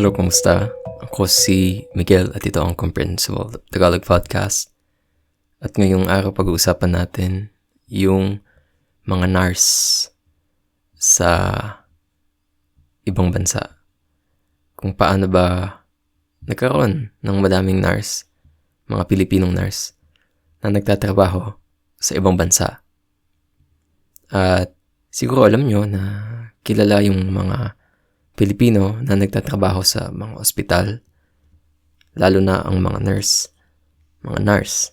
Hello, kumusta? Ako si Miguel at ito ang Comprehensible Tagalog Podcast. At ngayong araw pag-uusapan natin yung mga NARS sa ibang bansa. Kung paano ba nagkaroon ng madaming NARS, mga Pilipinong NARS, na nagtatrabaho sa ibang bansa. At siguro alam nyo na kilala yung mga Pilipino na nagtatrabaho sa mga ospital, lalo na ang mga nurse, mga nurse.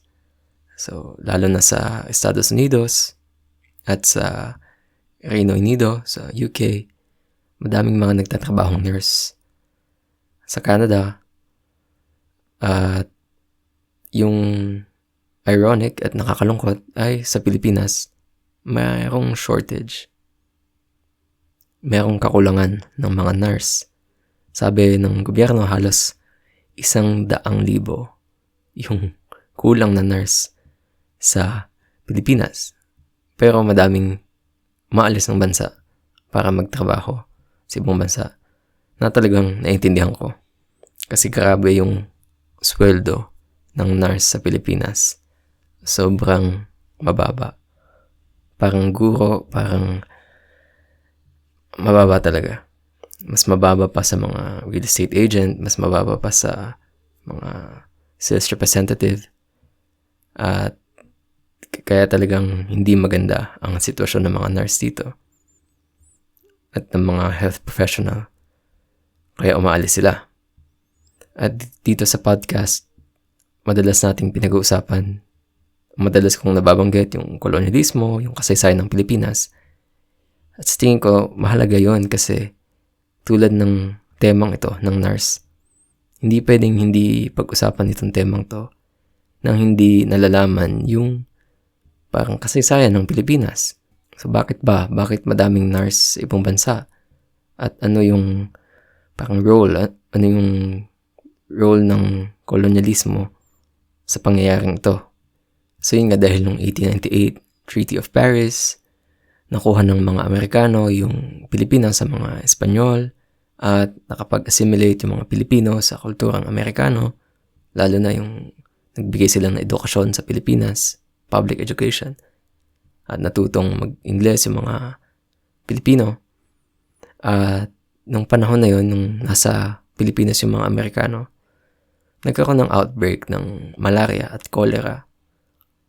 So, lalo na sa Estados Unidos at sa Reino Unido, sa UK, madaming mga nagtatrabahong nurse. Sa Canada, at yung ironic at nakakalungkot ay sa Pilipinas, mayroong shortage merong kakulangan ng mga nurse. Sabi ng gobyerno halos isang daang libo yung kulang na nurse sa Pilipinas. Pero madaming maalis ng bansa para magtrabaho sa ibang bansa na talagang naintindihan ko. Kasi grabe yung sweldo ng nurse sa Pilipinas. Sobrang mababa. Parang guro, parang mababa talaga. Mas mababa pa sa mga real estate agent, mas mababa pa sa mga sales representative. At kaya talagang hindi maganda ang sitwasyon ng mga nurse dito. At ng mga health professional. Kaya umaalis sila. At dito sa podcast, madalas nating pinag-uusapan, madalas kong nababanggit yung kolonyalismo, yung kasaysayan ng Pilipinas, at sa tingin ko, mahalaga yon kasi tulad ng temang ito ng nurse, hindi pwedeng hindi pag-usapan itong temang to nang hindi nalalaman yung parang kasaysayan ng Pilipinas. So bakit ba? Bakit madaming nurse sa ibang bansa? At ano yung parang role? Ano yung role ng kolonyalismo sa pangyayaring ito? So yun nga dahil nung 1898 Treaty of Paris, nakuha ng mga Amerikano yung Pilipinas sa mga Espanyol at nakapag-assimilate yung mga Pilipino sa kulturang Amerikano, lalo na yung nagbigay sila ng edukasyon sa Pilipinas, public education, at natutong mag-Ingles yung mga Pilipino. At nung panahon na yun, nung nasa Pilipinas yung mga Amerikano, nagkaroon ng outbreak ng malaria at cholera.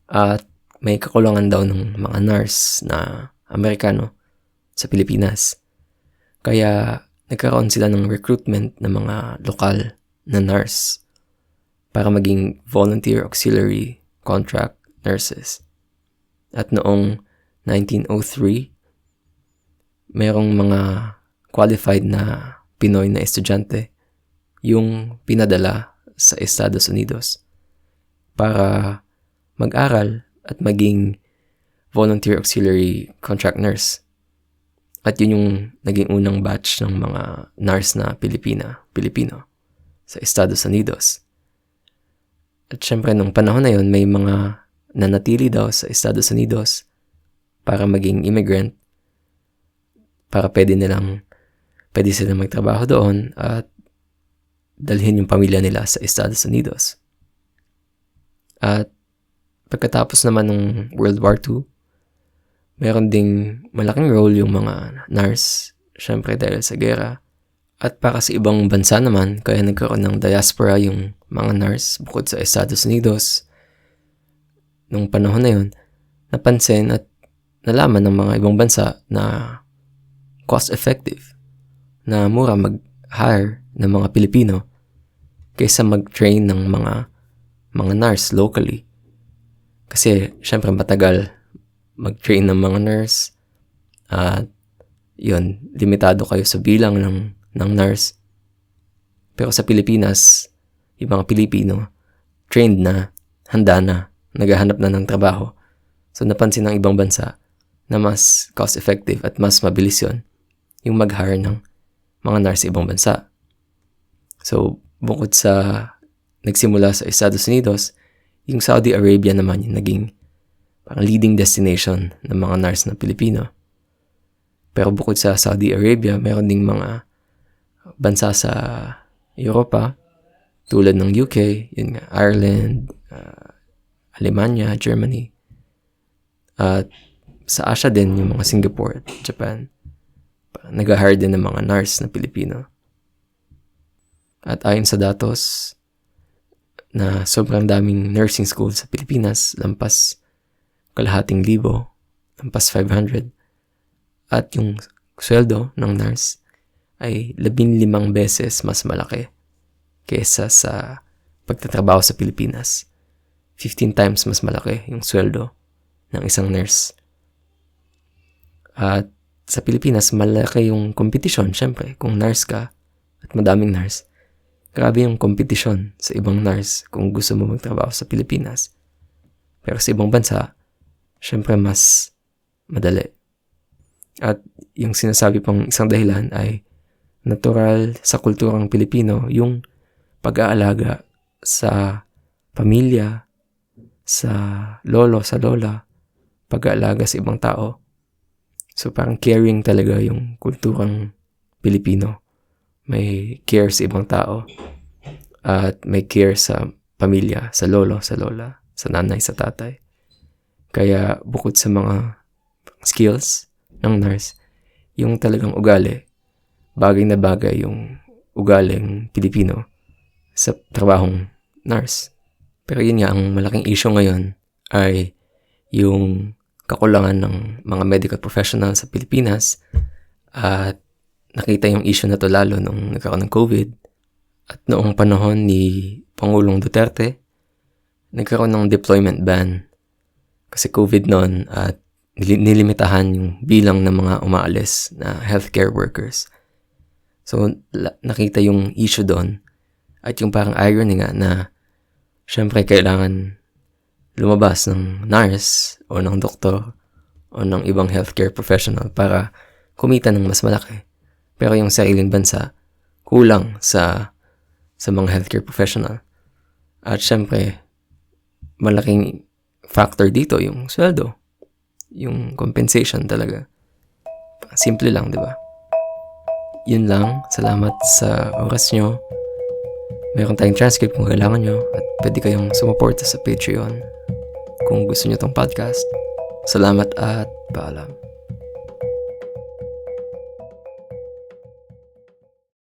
At may kakulangan daw ng mga nurse na Amerikano sa Pilipinas. Kaya nagkaroon sila ng recruitment ng mga lokal na nurse para maging volunteer auxiliary contract nurses. At noong 1903, merong mga qualified na Pinoy na estudyante yung pinadala sa Estados Unidos para mag-aral at maging volunteer auxiliary contract nurse. At yun yung naging unang batch ng mga nurse na Pilipina, Pilipino sa Estados Unidos. At syempre, nung panahon na yun, may mga nanatili daw sa Estados Unidos para maging immigrant para pwede nilang pwede silang magtrabaho doon at dalhin yung pamilya nila sa Estados Unidos. At pagkatapos naman ng World War II, Meron ding malaking role yung mga nurse, syempre dahil sa gera. At para sa ibang bansa naman, kaya nagkaroon ng diaspora yung mga nurse bukod sa Estados Unidos. Nung panahon na yun, napansin at nalaman ng mga ibang bansa na cost-effective, na mura mag-hire ng mga Pilipino kaysa mag-train ng mga mga nurse locally. Kasi syempre matagal mag-train ng mga nurse. At yun, limitado kayo sa bilang ng, ng nurse. Pero sa Pilipinas, mga Pilipino, trained na, handa na, naghahanap na ng trabaho. So napansin ng ibang bansa na mas cost-effective at mas mabilis yun yung mag-hire ng mga nurse sa ibang bansa. So, bukod sa nagsimula sa Estados Unidos, yung Saudi Arabia naman yung naging parang leading destination ng mga nurse na Pilipino. Pero bukod sa Saudi Arabia, meron ding mga bansa sa Europa, tulad ng UK, yun nga, Ireland, uh, Alemania, Germany. At sa Asia din, yung mga Singapore at Japan. Nag-hire din ng mga nurse na Pilipino. At ayon sa datos, na sobrang daming nursing school sa Pilipinas, lampas kalahating libo, lampas 500. At yung sweldo ng nurse ay labing limang beses mas malaki kesa sa pagtatrabaho sa Pilipinas. 15 times mas malaki yung sweldo ng isang nurse. At sa Pilipinas, malaki yung competition, syempre, kung nurse ka at madaming nurse. Grabe yung competition sa ibang nurse kung gusto mo magtrabaho sa Pilipinas. Pero sa ibang bansa, syempre mas madali. At yung sinasabi pang isang dahilan ay natural sa kulturang Pilipino yung pag-aalaga sa pamilya, sa lolo, sa lola, pag-aalaga sa ibang tao. So parang caring talaga yung kulturang Pilipino. May care sa ibang tao at may care sa pamilya, sa lolo, sa lola, sa nanay, sa tatay. Kaya bukod sa mga skills ng nurse, yung talagang ugali, bagay na bagay yung ugaling Pilipino sa trabahong nurse. Pero yun nga, ang malaking issue ngayon ay yung kakulangan ng mga medical professionals sa Pilipinas at nakita yung issue na to lalo nung nagkaroon ng COVID at noong panahon ni Pangulong Duterte, nagkaroon ng deployment ban kasi COVID noon at nilimitahan yung bilang ng mga umaalis na healthcare workers. So, nakita yung issue doon at yung parang irony nga na syempre kailangan lumabas ng nurse o ng doktor o ng ibang healthcare professional para kumita ng mas malaki. Pero yung sariling bansa, kulang sa sa mga healthcare professional. At syempre, malaking factor dito yung sweldo. Yung compensation talaga. Simple lang, di ba? Yun lang. Salamat sa oras nyo. Meron tayong transcript kung kailangan nyo at pwede kayong sumuporta sa Patreon kung gusto nyo tong podcast. Salamat at paalam.